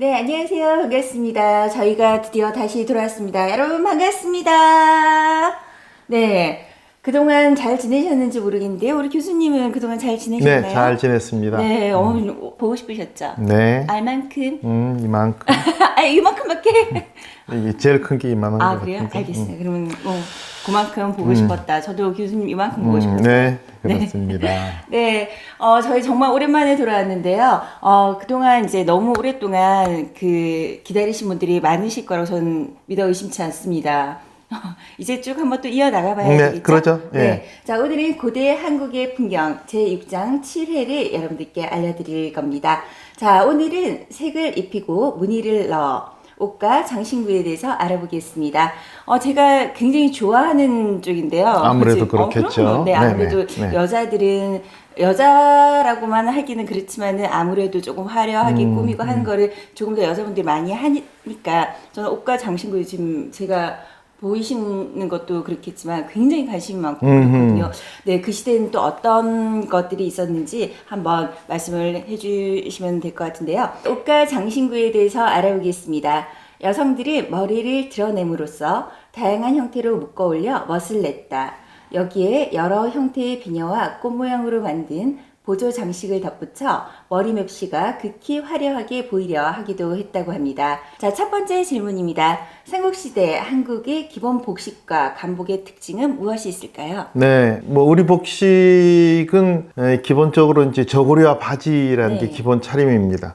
네, 안녕하세요. 반갑습니다. 저희가 드디어 다시 돌아왔습니다. 여러분 반갑습니다. 네. 그동안 잘 지내셨는지 모르겠는데요. 우리 교수님은 그동안 잘 지내셨나요? 네, 잘 지냈습니다. 네, 어머니 보고 싶으셨죠? 네. 알만큼? 음, 이만큼. 아, 이만큼밖에? 이게 제일 큰 게 이만한 아, 것 그래요? 같은데. 알겠어요. 그러면 뭐 그만큼 보고 싶었다. 저도 교수님 이만큼 보고 음, 싶었어요. 네, 그렇습니다. 네, 어, 저희 정말 오랜만에 돌아왔는데요. 어, 그동안 이제 너무 오랫동안 그 기다리신 분들이 많으실 거라고 저는 믿어 의심치 않습니다. 이제 쭉 한번 또 이어나가 봐야 네, 되겠죠? 그러죠. 예. 네. 자, 오늘은 고대 한국의 풍경 제6장 7회를 여러분들께 알려드릴 겁니다. 자, 오늘은 색을 입히고 무늬를 넣어 옷과 장신구에 대해서 알아보겠습니다. 어, 제가 굉장히 좋아하는 쪽인데요. 아무래도 그치? 어, 그렇겠죠. 그럼요. 네, 네네. 아무래도 네. 여자들은 여자라고만 하기는 그렇지만은 아무래도 조금 화려하게 음, 꾸미고 하는 거를 조금 더 여자분들이 많이 하니까 저는 옷과 장신구 지금 제가 보이시는 것도 그렇겠지만 굉장히 관심이 많고. 그렇거든요. 네, 그 시대는 또 어떤 것들이 있었는지 한번 말씀을 해주시면 될 것 같은데요. 옷과 장신구에 대해서 알아보겠습니다. 여성들이 머리를 드러냄으로써 다양한 형태로 묶어 올려 멋을 냈다. 여기에 여러 형태의 비녀와 꽃 모양으로 만든 보조 장식을 덧붙여 머리 맵시가 극히 화려하게 보이려 하기도 했다고 합니다. 자, 첫 번째 질문입니다. 삼국시대 한국의 기본 복식과 간복의 특징은 무엇이 있을까요? 네, 뭐 우리 복식은 에, 기본적으로 이제 저고리와 바지라는 네. 게 기본 차림입니다.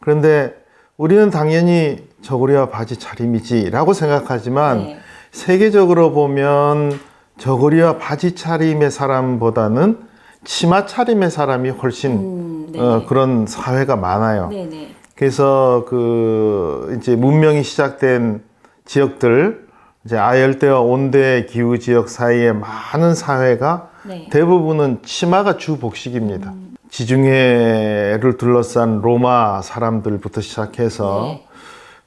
그런데 우리는 당연히 저고리와 바지 차림이지라고 생각하지만 네. 세계적으로 보면 저고리와 바지 차림의 사람보다는 치마 차림의 사람이 훨씬 음, 네. 어, 그런 사회가 많아요. 네네. 그래서 그 이제 문명이 시작된 지역들 이제 아열대와 온대 기후 지역 사이에 많은 사회가 네. 대부분은 치마가 주 복식입니다. 음. 지중해를 둘러싼 로마 사람들부터 시작해서 네.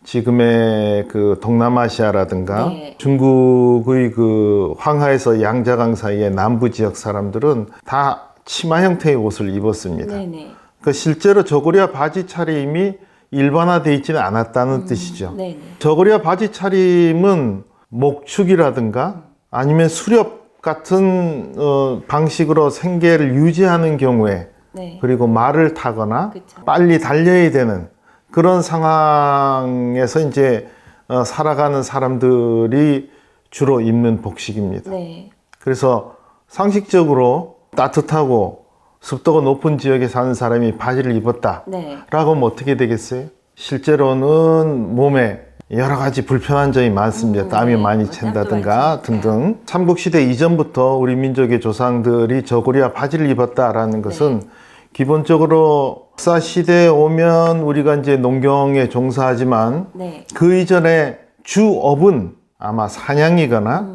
지금의 그 동남아시아라든가 네. 중국의 그 황하에서 양자강 사이의 남부 지역 사람들은 다 치마 형태의 옷을 입었습니다. 네네. 그 실제로 저고리와 바지 차림이 일반화되어 있지는 않았다는 뜻이죠. 네네. 저고리와 바지 차림은 목축이라든가 아니면 수렵 같은 어, 방식으로 생계를 유지하는 경우에 네. 그리고 말을 타거나 그쵸. 빨리 달려야 되는 그런 상황에서 이제 어, 살아가는 사람들이 주로 입는 복식입니다. 네. 그래서 상식적으로 따뜻하고 습도가 높은 지역에 사는 사람이 바지를 입었다. 네. 라고 하면 어떻게 되겠어요? 실제로는 몸에 여러 가지 불편한 점이 많습니다. 음, 땀이 네. 많이 챈다든가 많이 등등. 삼국시대 이전부터 우리 민족의 조상들이 저고리와 바지를 입었다라는 것은 네. 기본적으로 역사 시대에 오면 우리가 이제 농경에 종사하지만 네. 그 이전에 주업은 아마 사냥이거나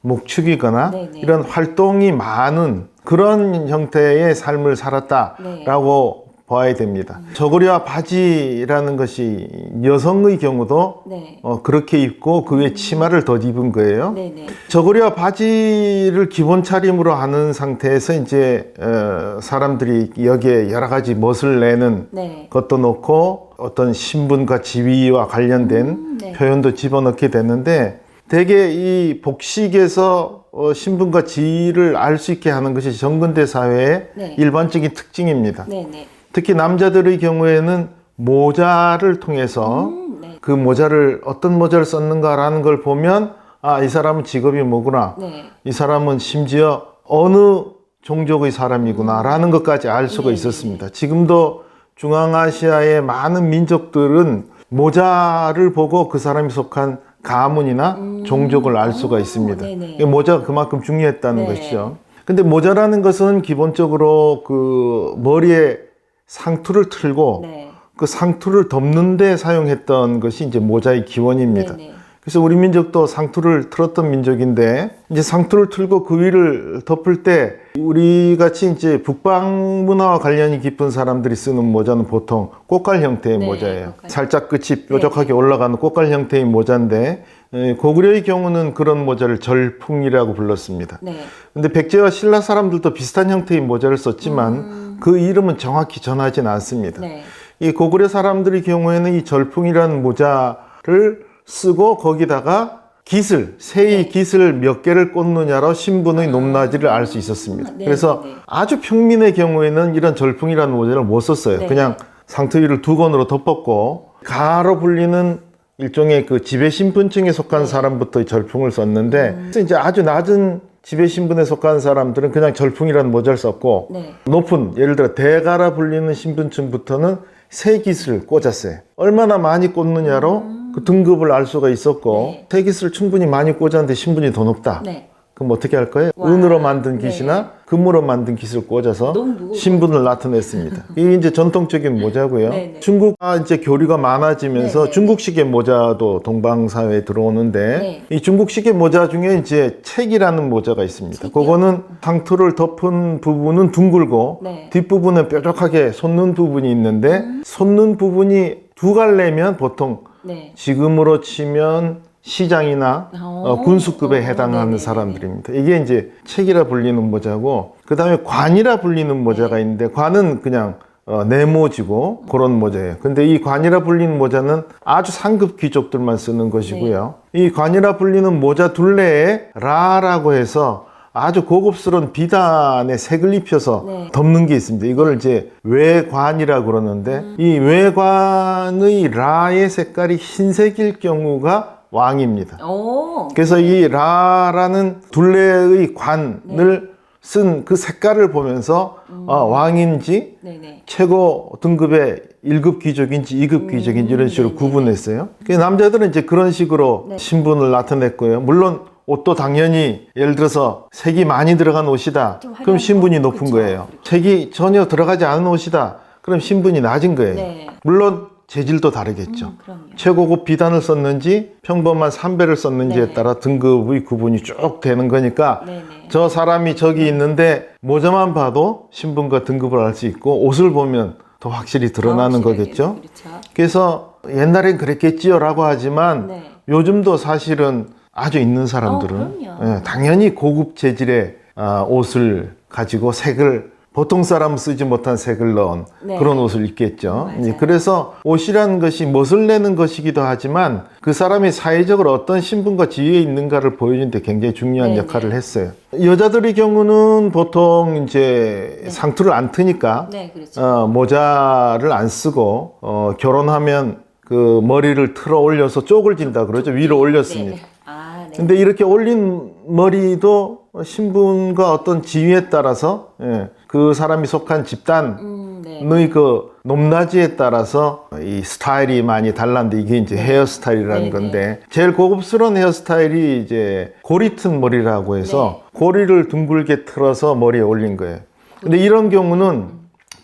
목축이거나 음. 네네. 이런 활동이 많은 그런 형태의 삶을 네. 살았다라고 봐야 됩니다. 저고리와 바지라는 것이 여성의 경우도 네. 어, 그렇게 입고 그 위에 치마를 더 입은 거예요. 네네. 저고리와 바지를 기본 차림으로 하는 상태에서 이제 어, 사람들이 여기에 여러 가지 멋을 내는 네. 것도 넣고 어떤 신분과 지위와 관련된 음, 네. 표현도 집어넣게 됐는데 대개 이 복식에서 어, 신분과 지위를 알 수 있게 하는 것이 정근대 사회의 네. 일반적인 특징입니다. 네네. 특히 남자들의 경우에는 모자를 통해서 음, 네. 그 모자를 어떤 모자를 썼는가라는 걸 보면 아 이 사람은 직업이 뭐구나 네. 이 사람은 심지어 어느 종족의 사람이구나라는 것까지 알 수가 네. 있었습니다. 지금도 중앙아시아의 많은 민족들은 모자를 보고 그 사람이 속한 가문이나 종족을 알 수가 있습니다. 음. 네네. 이 모자가 그만큼 중요했다는 네. 것이죠. 근데 모자라는 것은 기본적으로 그 머리에 상투를 틀고 네. 그 상투를 덮는 데 사용했던 것이 이제 모자의 기원입니다. 네네. 그래서 우리 민족도 상투를 틀었던 민족인데 이제 상투를 틀고 그 위를 덮을 때 우리 같이 이제 북방 문화와 관련이 깊은 사람들이 쓰는 모자는 보통 꽃갈 형태의 네, 모자예요. 꽃갈. 살짝 끝이 뾰족하게 올라가는 꽃갈 형태의 모자인데 에, 고구려의 경우는 그런 모자를 절풍이라고 불렀습니다. 네. 근데 백제와 신라 사람들도 비슷한 형태의 모자를 썼지만 그 이름은 정확히 전하진 않습니다. 네. 이 고구려 사람들의 경우에는 이 절풍이라는 모자를 쓰고 거기다가 깃을 새의 깃을 몇 개를 꽂느냐로 신분의 높낮이를 알 수 있었습니다. 네, 그래서 네, 네. 아주 평민의 경우에는 이런 절풍이라는 모자를 못 썼어요. 네. 그냥 상투 위를 두 건으로 덮었고 가로 불리는 일종의 그 지배 신분층에 속한 네. 사람부터 절풍을 썼는데 음. 그래서 이제 아주 낮은 지배 신분에 속한 사람들은 그냥 절풍이라는 모자를 썼고 네. 높은 예를 들어 대가라 불리는 신분층부터는 새 깃을 꽂았어요. 얼마나 많이 꽂느냐로 그 등급을 알 수가 있었고 음. 네. 새 깃을 충분히 많이 꽂았는데 신분이 더 높다. 네. 그럼 어떻게 할 거예요? 와, 은으로 만든 네. 깃이나 금으로 만든 깃을 꽂아서. 신분을 나타냈습니다. 이게 이제 전통적인 모자고요. 네, 네. 중국 아 이제 교류가 많아지면서 네, 네. 중국식의 모자도 동방 사회에 들어오는데 네. 이 중국식의 모자 중에 이제 책이라는 모자가 있습니다. 책이요? 그거는 상투를 덮은 부분은 둥글고 네. 뒷부분은 뾰족하게 솟는 부분이 있는데 음. 솟는 부분이 두 갈래면 보통 네. 지금으로 치면 시장이나 어. 어, 군수급에 어, 해당하는 네네네네. 사람들입니다. 이게 이제 책이라 불리는 모자고 그 다음에 관이라 불리는 모자가 네. 있는데 관은 그냥 어, 네모지고 그런 모자예요. 근데 이 관이라 불리는 모자는 아주 상급 귀족들만 쓰는 것이고요. 네. 이 관이라 불리는 모자 둘레에 라라고 해서 아주 고급스러운 비단에 색을 입혀서 네. 덮는 게 있습니다. 이걸 이제 외관이라고 그러는데 음. 이 외관의 라의 색깔이 흰색일 경우가 왕입니다. 오. 그래서 이 라라는 둘레의 관을 쓴 그 색깔을 보면서 아, 왕인지 네네. 최고 등급의 1급 귀족인지 2급 귀족인지 이런 식으로 네네. 구분했어요. 그 남자들은 이제 그런 식으로 네. 신분을 나타냈고요. 물론 옷도 당연히 예를 들어서 색이 많이 들어간 옷이다. 그럼 신분이 거? 높은 그쵸. 거예요. 색이 전혀 들어가지 않은 옷이다. 그럼 신분이 낮은 거예요. 네. 물론 재질도 다르겠죠. 음. 최고급 비단을 썼는지 평범한 삼배를 썼는지에 네. 따라 등급의 구분이 쭉 되는 거니까 네네. 저 사람이 저기 있는데 모자만 봐도 신분과 등급을 알 수 있고 옷을 보면 더 확실히 드러나는 확실하게, 거겠죠. 그렇죠. 그래서 옛날엔 그랬겠지요라고 하지만 네. 요즘도 사실은 아주 있는 사람들은 어. 예, 당연히 고급 재질의 아, 옷을 가지고 색을 보통 사람 쓰지 못한 색을 넣은 네. 그런 옷을 입겠죠. 맞아요. 예, 그래서 옷이라는 것이 멋을 내는 것이기도 하지만 그 사람이 사회적으로 어떤 신분과 지위에 있는가를 보여주는데 굉장히 중요한 네, 역할을 네. 했어요. 여자들의 경우는 보통 이제 상투를 안 트니까 네, 그렇죠. 어, 모자를 안 쓰고 어, 결혼하면 그 머리를 틀어 올려서 쪽을 진다 그러죠. 위로 올렸습니다. 네. 아, 네. 근데 이렇게 올린 머리도 신분과 어떤 지위에 따라서 예, 그 사람이 속한 집단의 음, 네. 그 높낮이에 따라서 이 스타일이 많이 달랐는데 이게 이제 헤어스타일이라는 네, 건데 제일 고급스러운 헤어스타일이 이제 고리튼 머리라고 해서 네. 고리를 둥글게 틀어서 머리에 올린 거예요. 근데 이런 경우는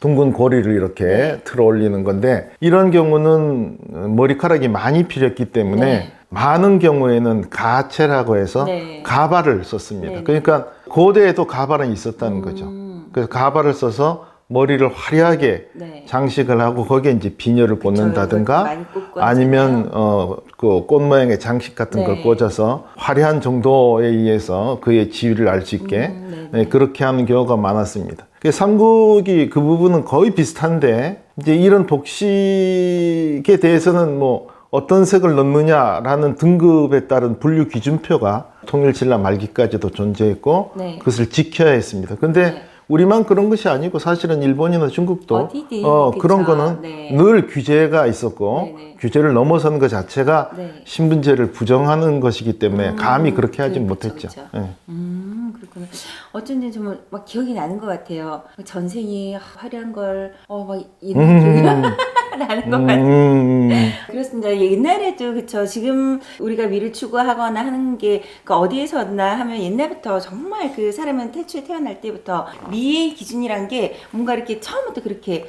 둥근 고리를 이렇게 네. 틀어 올리는 건데 이런 경우는 머리카락이 많이 필요했기 때문에 네. 많은 경우에는 가채라고 해서 네. 가발을 썼습니다. 네, 그러니까 고대에도 가발은 있었다는 거죠. 음. 그래서 가발을 써서 머리를 화려하게 네. 장식을 하고 거기에 이제 비녀를 꽂는다든가 많이 꽂고 아니면 어 그 꽃 모양의 장식 같은 걸 네. 꽂아서 화려한 정도에 의해서 그의 지위를 알 수 있게 음, 네, 그렇게 하는 경우가 많았습니다. 그 삼국이 그 부분은 거의 비슷한데 이제 이런 복식에 대해서는 뭐 어떤 색을 넣느냐라는 등급에 따른 분류 기준표가 통일신라 말기까지도 존재했고 네. 그것을 지켜야 했습니다. 근데 네. 우리만 그런 것이 아니고 사실은 일본이나 중국도 어. 그런 거는 네. 늘 규제가 있었고 네네. 규제를 넘어선 것 자체가 네. 신분제를 부정하는 것이기 때문에 음, 감히 그렇게 하지 그렇죠, 못했죠. 그렇죠. 예. 음, 그렇구나. 어쩐지 정말 막 기억이 나는 것 같아요. 전생이 화려한 걸, 어, 막 이런 기억이 나 는 것 같아요. 음, 그렇습니다. 옛날에도 그쵸. 지금 우리가 미를 추구하거나 하는 게 그 어디에서나 하면 옛날부터 정말 그 사람은 태초에 태어날 때부터 미의 기준이란 게 뭔가 이렇게 처음부터 그렇게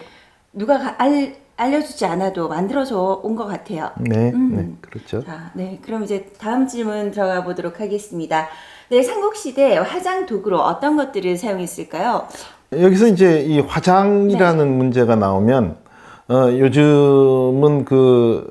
누가 가- 알, 알려주지 않아도 만들어져 온것 같아요. 네, 음. 네, 그렇죠. 자, 네. 그럼 이제 다음 질문 들어가 보도록 하겠습니다. 네, 삼국시대 화장 도구로 어떤 것들을 사용했을까요? 여기서 이제 이 화장이라는 네. 문제가 나오면 어, 요즘은 그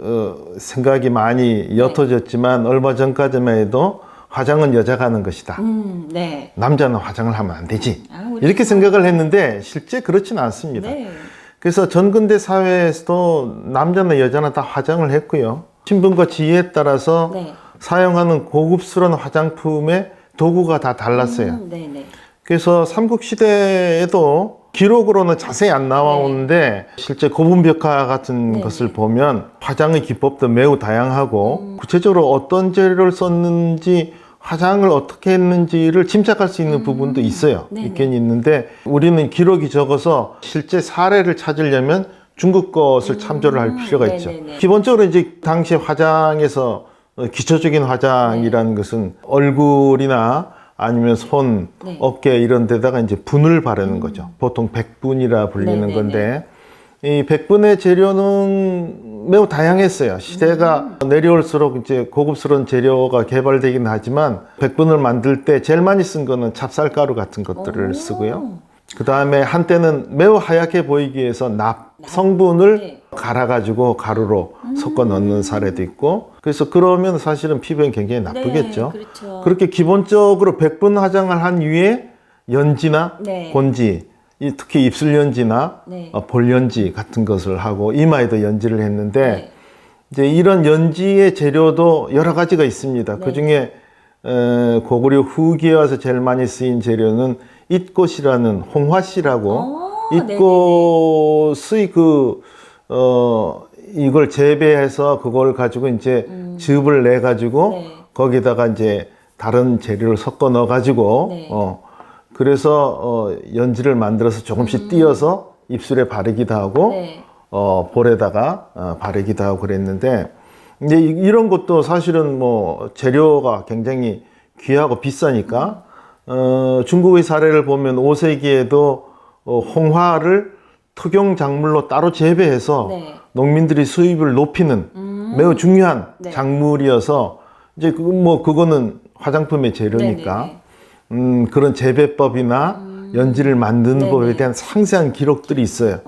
어, 생각이 많이 네. 옅어졌지만 얼마 전까지만 해도 화장은 여자가 하는 것이다. 음, 네. 남자는 화장을 하면 안 되지. 아, 이렇게 생각을 했는데 실제 그렇지는 않습니다. 네. 그래서 전근대 사회에서도 남자나 여자나 다 화장을 했고요. 신분과 지위에 따라서 네. 사용하는 고급스러운 화장품의 도구가 다 달랐어요. 음, 네네. 그래서 삼국시대에도 기록으로는 자세히 안 나오는데 실제 고분벽화 같은 네. 것을 보면 화장의 기법도 매우 다양하고 음. 구체적으로 어떤 재료를 썼는지 화장을 어떻게 했는지를 짐작할 수 있는 부분도 있어요. 음. 네네. 있긴 있는데 우리는 기록이 적어서 실제 사례를 찾으려면 중국 것을 참조를 할 필요가 있죠. 음. 네네네. 기본적으로 이제 당시 화장에서 어, 기초적인 화장이라는 것은 얼굴이나 아니면 손, 네. 어깨 이런 데다가 이제 분을 바르는 거죠. 보통 백분이라 불리는 네네네. 건데 이 백분의 재료는 매우 다양했어요. 시대가 음. 내려올수록 이제 고급스러운 재료가 개발되긴 하지만 백분을 만들 때 제일 많이 쓴 거는 찹쌀가루 같은 것들을 쓰고요. 그 다음에 한때는 매우 하얗게 보이기 위해서 납 성분을 네. 갈아가지고 가루로 섞어 넣는 사례도 있고 그래서 그러면 사실은 피부에 굉장히 나쁘겠죠. 네, 그렇죠. 그렇게 기본적으로 백분 화장을 한 위에 연지나 네. 곤지, 이 특히 입술 연지나 네. 어, 볼 연지 같은 것을 하고 이마에도 연지를 했는데 네. 이제 이런 연지의 재료도 여러 가지가 있습니다. 네. 그 중에 고구려 후기에 와서 제일 많이 쓰인 재료는 it꽃이라는 홍화씨라고 어, it꽃의 그, 어, 이걸 재배해서 그걸 가지고 이제 즙을 내 가지고 음. 네. 거기다가 이제 다른 재료를 섞어 넣어 가지고 네. 어, 그래서 어, 연지를 만들어서 조금씩 띄어서 입술에 바르기도 하고 음. 네. 어, 볼에다가 어, 바르기도 하고 그랬는데 이제 이- 이런 것도 사실은 뭐 재료가 굉장히 귀하고 비싸니까 어, 중국의 사례를 보면 5세기에도 어, 홍화를 특용 작물로 따로 재배해서 네. 농민들이 수입을 높이는 매우 중요한 네. 작물이어서 이제 그 뭐 그거는 화장품의 재료니까 네네네. 음, 그런 재배법이나 연지를 만드는 네네. 법에 대한 상세한 기록들이 있어요.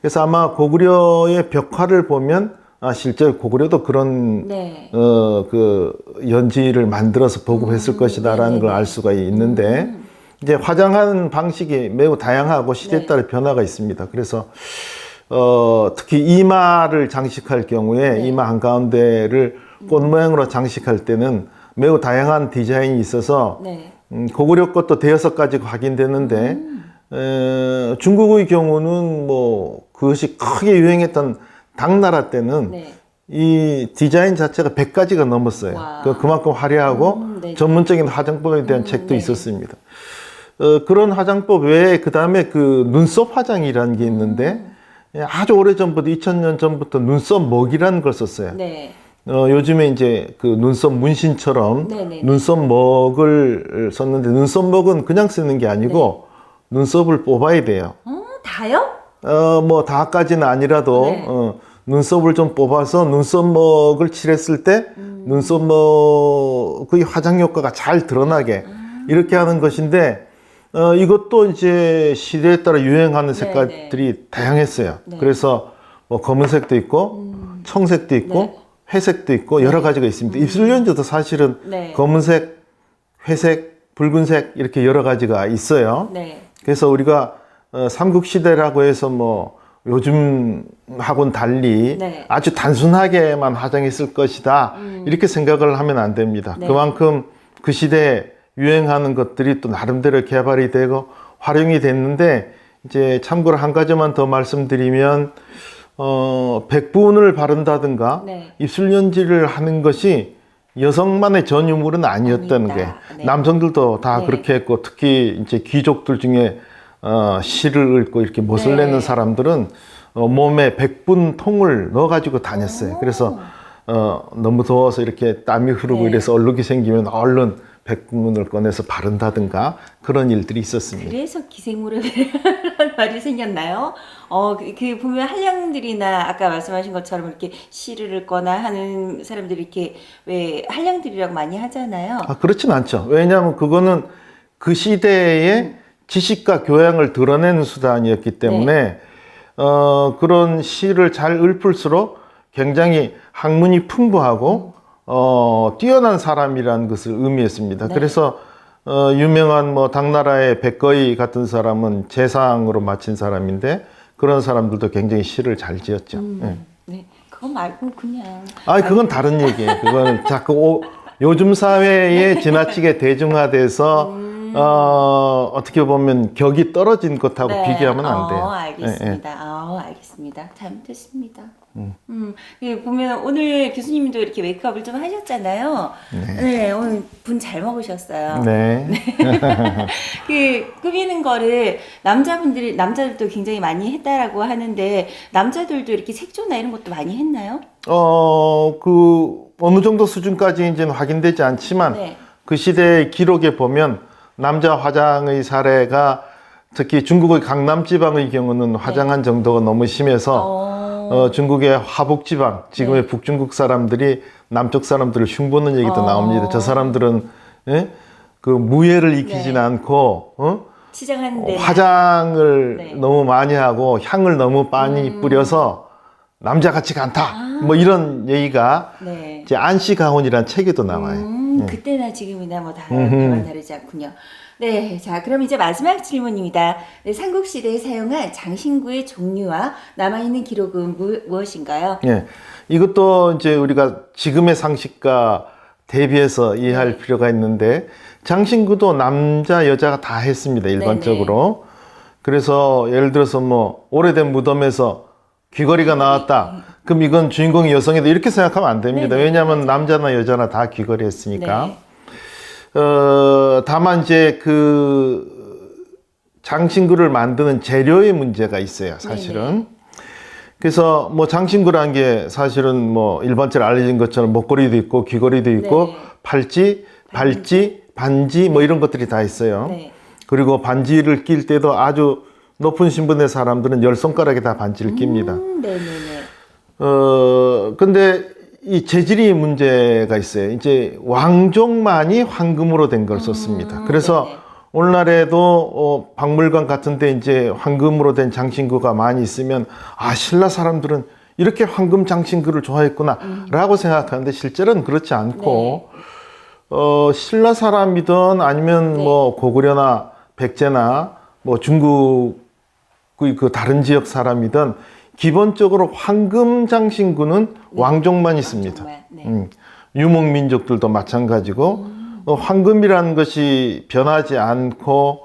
그래서 아마 고구려의 벽화를 보면 아, 실제 고구려도 그런 네. 어, 그 연지를 만들어서 보급했을 것이다라는 걸 알 수가 있는데 이제 화장하는 방식이 매우 다양하고 시대에 네. 따라 변화가 있습니다. 그래서 어, 특히 이마를 장식할 경우에 네. 이마 한가운데를 꽃 모양으로 장식할 때는 매우 다양한 디자인이 있어서 네. 음, 고구려 것도 대여섯 가지 확인되는데 에, 중국의 경우는 뭐 그것이 크게 유행했던 당나라 때는 네. 이 디자인 자체가 100가지가 넘었어요. 와. 그 그만큼 화려하고 음, 네네. 전문적인 화장법에 대한 음, 책도 네. 있었습니다. 어, 그런 화장법 외에 그 다음에 그 눈썹 화장이라는 게 있는데 예, 아주 오래 전부터 2000년 전부터 눈썹 먹이라는 걸 썼어요. 네. 어, 요즘에 이제 그 눈썹 문신처럼 네네. 눈썹 먹을 썼는데 눈썹 먹은 그냥 쓰는 게 아니고 눈썹을 뽑아야 돼요. 어, 다요? 어, 뭐 다까지는 아니라도 네. 어, 눈썹을 좀 뽑아서 눈썹 먹을 칠했을 때 음. 눈썹 먹의 화장 효과가 잘 드러나게 음. 이렇게 하는 것인데 어, 이것도 이제 시대에 따라 유행하는 네, 색깔들이 다양했어요. 네. 그래서 뭐 검은색도 있고 청색도 있고 네. 회색도 있고 여러 가지가 있습니다. 입술 연주도 사실은 네. 검은색, 회색, 붉은색 이렇게 여러 가지가 있어요. 네. 그래서 우리가 어, 삼국 시대라고 해서 뭐 요즘 하고는 달리 네. 아주 단순하게만 화장했을 것이다 이렇게 생각을 하면 안 됩니다. 네. 그만큼 그 시대에 유행하는 것들이 또 나름대로 개발이 되고 활용이 됐는데 이제 참고로 한 가지만 더 말씀드리면 어, 백분을 바른다든가 네. 입술 연지를 하는 것이 여성만의 전유물은 아니었다는 아니다. 게 네. 남성들도 다 네. 그렇게 했고 특히 이제 귀족들 중에 어, 시를 읽고 이렇게 못을 네. 내는 사람들은 어, 몸에 백분 통을 넣어 가지고 다녔어요. 그래서 어, 너무 더워서 이렇게 땀이 흐르고 네. 이래서 얼룩이 생기면 얼른 백분을 꺼내서 바른다든가 그런 일들이 있었습니다. 그래서 대한 말이 생겼나요? 어, 그, 그 보면 한량들이나 아까 말씀하신 것처럼 이렇게 시를 읽거나 하는 사람들이 이렇게 왜 한량들이라고 많이 하잖아요. 아, 그렇진 않죠. 왜냐하면 그거는 그 시대의 지식과 교양을 드러내는 수단이었기 때문에 어, 그런 시를 잘 읊을수록 굉장히 학문이 풍부하고 어, 뛰어난 사람이라는 것을 의미했습니다. 네. 그래서 어, 유명한 뭐 당나라의 백거이 같은 사람은 재상으로 마친 사람인데 그런 사람들도 굉장히 시를 잘 지었죠. 예. 네. 그거 말고 그냥 아, 그건 다른 얘기예요. 그거는 자꾸 오- 요즘 사회에 지나치게 대중화돼서 어, 어떻게 보면 격이 떨어진 것하고 네. 비교하면 안 돼요. 어, 예, 예. 알겠습니다. 아, 알겠습니다. 잘못했습니다. 음. 예, 보면 오늘 교수님도 이렇게 메이크업을 좀 하셨잖아요. 네, 오늘 분 잘 먹으셨어요. 네. 그 꾸미는 거를 남자분들이 남자들도 굉장히 많이 했다라고 하는데 남자들도 이렇게 색조나 이런 것도 많이 했나요? 어, 그 어느 정도 수준까지 이제는 확인되지 않지만 네. 그 시대의 기록에 보면 남자 화장의 사례가 특히 중국의 강남 지방의 경우는 화장한 정도가 너무 심해서 네. 어, 어, 중국의 화북 지방, 지금의 북중국 사람들이 남쪽 사람들을 흉보는 얘기도 어. 나옵니다. 저 사람들은 예? 그 무예를 익히진 네. 않고 어? 치장하는데 화장을 네. 너무 많이 하고 향을 너무 많이 뿌려서 남자 같지가 않다. 뭐 이런 얘기가 네. 이제 안씨 가훈이라는 책에도 나와요. 음, 그때나 지금이나 뭐 다르만 다르지 않군요. 네, 자 그럼 이제 마지막 질문입니다. 네, 삼국 시대에 사용한 장신구의 종류와 남아 있는 기록은 무, 무엇인가요? 예. 이것도 이제 우리가 지금의 상식과 대비해서 이해할 필요가 있는데 장신구도 남자 여자가 다 했습니다 일반적으로 그래서 예를 들어서 뭐 오래된 무덤에서 귀걸이가 나왔다 그럼 이건 주인공이 여성이다 이렇게 생각하면 안 됩니다 네네, 왜냐하면 남자나 여자나 다 귀걸이 했으니까 네. 어 다만 이제 그 장신구를 만드는 재료의 문제가 있어요 사실은 그래서 뭐 장신구라는 게 사실은 뭐 일반적으로 알려진 것처럼 목걸이도 있고 귀걸이도 있고 네. 팔찌, 발찌, 반지 뭐 이런 것들이 다 있어요. 네. 그리고 반지를 낄 때도 아주 높은 신분의 사람들은 열 손가락에 다 반지를 낍니다. 음, 네네네. 어 근데 이 재질이 문제가 있어요. 이제 왕족만이 황금으로 된 걸 썼습니다. 그래서 음, 네네. 오늘날에도 어, 박물관 같은데 이제 황금으로 된 장신구가 많이 있으면 아 신라 사람들은 이렇게 황금 장신구를 좋아했구나라고 생각하는데 실제로는 그렇지 않고 어 신라 사람이든 아니면 네. 뭐 고구려나 백제나 뭐 중국의 그 다른 지역 사람이든 기본적으로 황금 장신구는 왕족만 있습니다. 네. 음, 유목 민족들도 마찬가지고 어, 황금이라는 것이 변하지 않고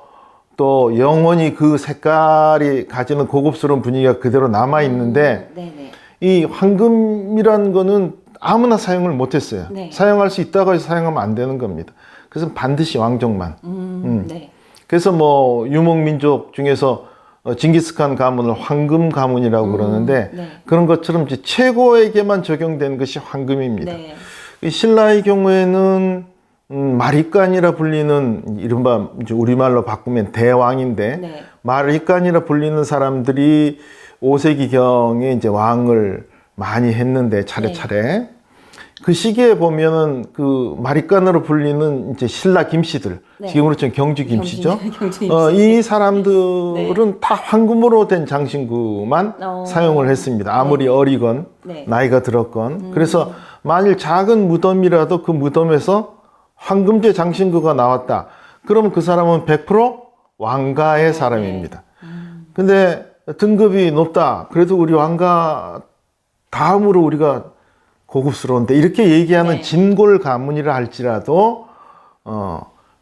또 영원히 그 색깔이 가지는 고급스러운 분위기가 그대로 남아 있는데 음, 네네. 이 황금이라는 거는 아무나 사용을 못했어요. 네. 사용할 수 있다고 해서 사용하면 안 되는 겁니다. 그래서 반드시 왕족만. 음, 네. 그래서 뭐 유목 민족 중에서 어, 징기스칸 가문을 황금 가문이라고 그러는데 네. 그런 것처럼 이제 최고에게만 적용되는 것이 황금입니다. 네. 이 신라의 경우에는 음, 마리간이라 불리는 이른바 이제 우리말로 바꾸면 대왕인데 네. 마리간이라 불리는 사람들이 5세기경에 이제 왕을 많이 했는데 차례차례 그 시기에 보면은 그 마리간으로 불리는 이제 신라 김씨들 네. 지금으로 치면 경주 김씨죠. 경주- 경주 김씨. 어, 이 사람들은 다 황금으로 된 장신구만 어. 사용을 했습니다. 아무리 어리건 네. 나이가 들었건 그래서 만일 작은 무덤이라도 그 무덤에서 황금제 장신구가 나왔다. 그러면 그 사람은 100% 왕가의 사람입니다. 근데 등급이 높다. 그래도 우리 왕가 다음으로 우리가 고급스러운데 이렇게 얘기하는 네. 진골 가문이라 할지라도 어,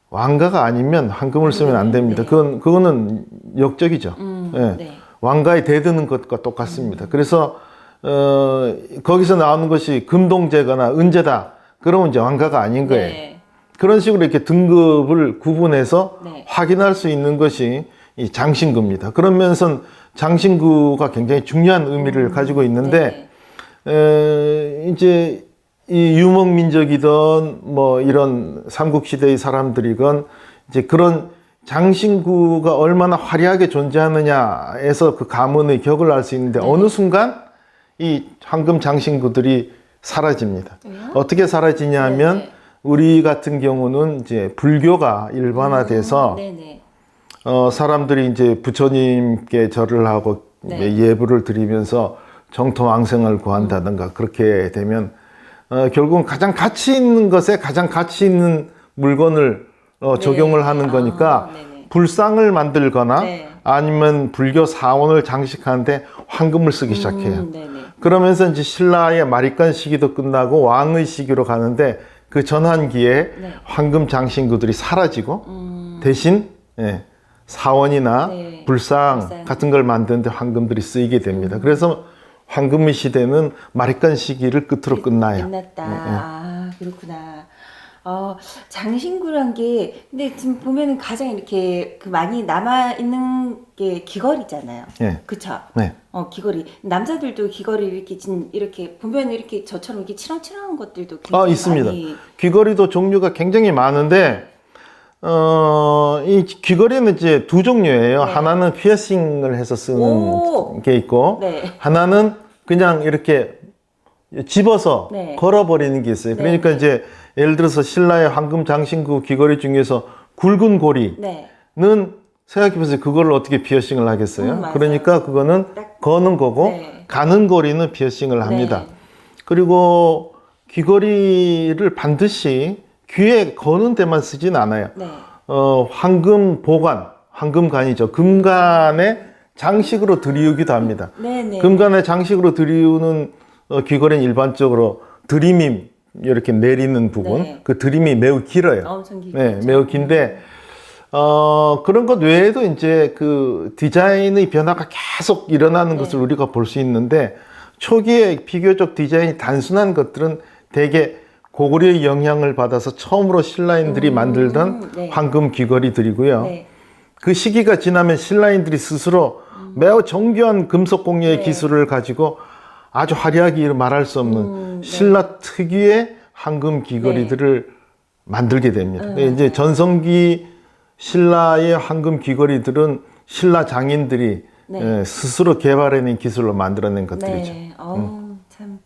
왕가가 아니면 황금을 쓰면 안 됩니다. 그건 그거는 역적이죠. 음, 예. 네. 왕가에 대드는 것과 똑같습니다. 그래서 어, 거기서 나오는 것이 금동제거나 은제다. 그러면 이제 왕가가 아닌 거예요. 네. 그런 식으로 이렇게 등급을 구분해서 네. 확인할 수 있는 것이 이 장신구입니다. 그런 면에서는 장신구가 굉장히 중요한 의미를 가지고 있는데 네. 에, 이제 이 유목 민족이든 뭐 이런 삼국 시대의 사람들이건 이제 그런 장신구가 얼마나 화려하게 존재하느냐에서 그 가문의 격을 알 수 있는데 어느 순간 이 황금 장신구들이 사라집니다. 어떻게 사라지냐면 네네. 우리 같은 경우는 이제 불교가 일반화돼서 네네. 어, 사람들이 이제 부처님께 절을 하고 네. 예불을 드리면서 정통왕생을 구한다든가 그렇게 되면 어, 결국은 가장 가치 있는 것에 가장 가치 있는 물건을 어, 적용을 하는 아, 거니까 네네. 불상을 만들거나 네. 아니면 불교 사원을 장식하는데 황금을 쓰기 시작해요. 음. 그러면서 이제 신라의 마리간 시기도 끝나고 왕의 시기로 가는데 그 전환기에 네. 황금 장신구들이 사라지고 음, 대신 예, 사원이나 네. 불상, 불상. 음. 같은 걸 만드는데 황금들이 쓰이게 됩니다. 그래서 황금의 시대는 마리간 시기를 끝으로 끝나요. 끝났다. 네, 아 그렇구나. 어, 장신구란 게 근데 지금 보면은 가장 이렇게 그 많이 남아 있는 게 귀걸이잖아요. 예. 그쵸? 네. 어 귀걸이 남자들도 귀걸이 이렇게 진 이렇게 보면 이렇게 저처럼 이렇게 치렁치렁한 것들도 굉장히 아, 있습니다. 많이 귀걸이도 종류가 굉장히 많은데 어, 이 귀걸이는 이제 두 종류예요. 네. 하나는 피어싱을 해서 쓰는 오. 게 있고 네. 하나는 그냥 이렇게 집어서 네. 걸어버리는 게 있어요. 네. 그러니까 이제 예를 들어서 신라의 황금 장신구 귀걸이 중에서 굵은 고리는 네. 생각해보세요. 그걸 어떻게 피어싱을 하겠어요? 음. 그러니까 그거는 딱- 거는 거고 네. 가는 고리는 피어싱을 합니다. 네. 그리고 귀걸이를 반드시 귀에 거는 데만 쓰진 않아요. 네. 어, 황금 보관, 황금간이죠. 금간의 장식으로 들이우기도 합니다. 네네. 금간의 장식으로 들이우는 어, 귀걸이는 일반적으로 드림이 이렇게 내리는 부분, 네. 그 드림이 매우 길어요. 엄청 길죠. 네, 매우 긴데 어, 그런 것 외에도 이제 그 디자인의 변화가 계속 일어나는 네. 것을 우리가 볼 수 있는데 초기에 비교적 디자인이 단순한 것들은 대개 고구려의 영향을 받아서 처음으로 신라인들이 음, 만들던 네. 황금 귀걸이들이고요. 네. 그 시기가 지나면 신라인들이 스스로 매우 정교한 금속 공예의 네. 기술을 가지고 아주 화려하게 말할 수 없는 음, 네. 신라 특유의 황금 귀걸이들을 만들게 됩니다. 음, 이제 전성기 신라의 황금 귀걸이들은 신라 장인들이 네. 예, 스스로 개발해낸 기술로 만들어낸 것들이죠. 음. 네. 어우, 참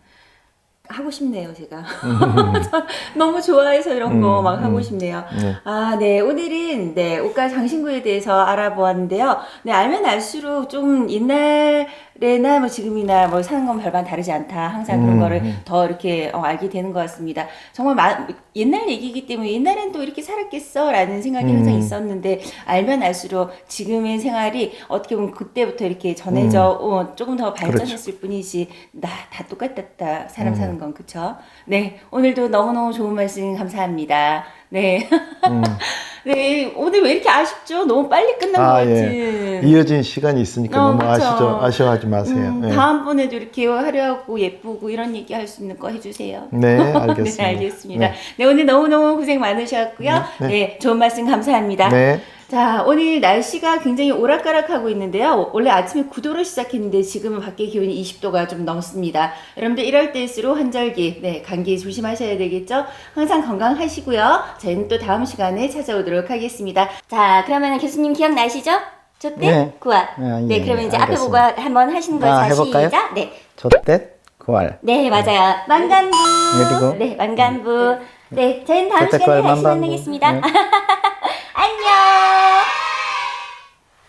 하고 싶네요, 제가. 너무 좋아해서 이런 거 막 하고 싶네요. 음, 네. 아, 네. 오늘은 네, 옷가 장신구에 대해서 알아보았는데요. 네, 알면 알수록 좀 옛날 에나 뭐 지금이나 뭐 사는 건 별반 다르지 않다. 항상 그런 음, 거를 더 이렇게 어, 알게 되는 것 같습니다. 정말 마- 옛날 얘기이기 때문에 옛날엔 또 이렇게 살았겠어? 라는 생각이 항상 음. 있었는데 알면 알수록 지금의 생활이 어떻게 보면 그때부터 이렇게 전해져 어, 조금 더 발전했을 뿐이지 나 다 똑같았다 사람 사는 건 그쵸? 네 오늘도 너무너무 좋은 말씀 감사합니다. 네. 네 오늘 왜 이렇게 아쉽죠? 너무 빨리 끝난 것 아, 같은. 예. 이어진 시간이 있으니까 어, 너무 그쵸. 아시죠? 아쉬워하지 마세요. 음, 예. 다음번에도 이렇게 화려하고 예쁘고 이런 얘기 할 수 있는 거 해주세요. 네, 알겠습니다. 네, 알겠습니다. 네. 오늘 너무너무 고생 많으셨고요. 네, 네. 좋은 말씀 감사합니다. 네. 자, 오늘 날씨가 굉장히 오락가락하고 있는데요. 원래 아침에 9도로 시작했는데 지금은 밖에 기온이 20도가 좀 넘습니다. 여러분들 이럴 때일수록 환절기, 네, 감기 조심하셔야 되겠죠? 항상 건강하시고요. 저희는 또 다음 시간에 찾아오도록 하겠습니다. 자, 그러면 교수님 기억나시죠? 저때 네. 구화. 아, 네, 예, 그러면 이제 앞에 보고 알겠습니다. 한번 하시는 거 아, 자, 해볼까요? 시작. 네. 조댓 구할 네, 맞아요. 만간부. 그리고 네, 만간부. 네, 저희는 다음 시간에 다시. 만나겠습니다. 네. 안녕.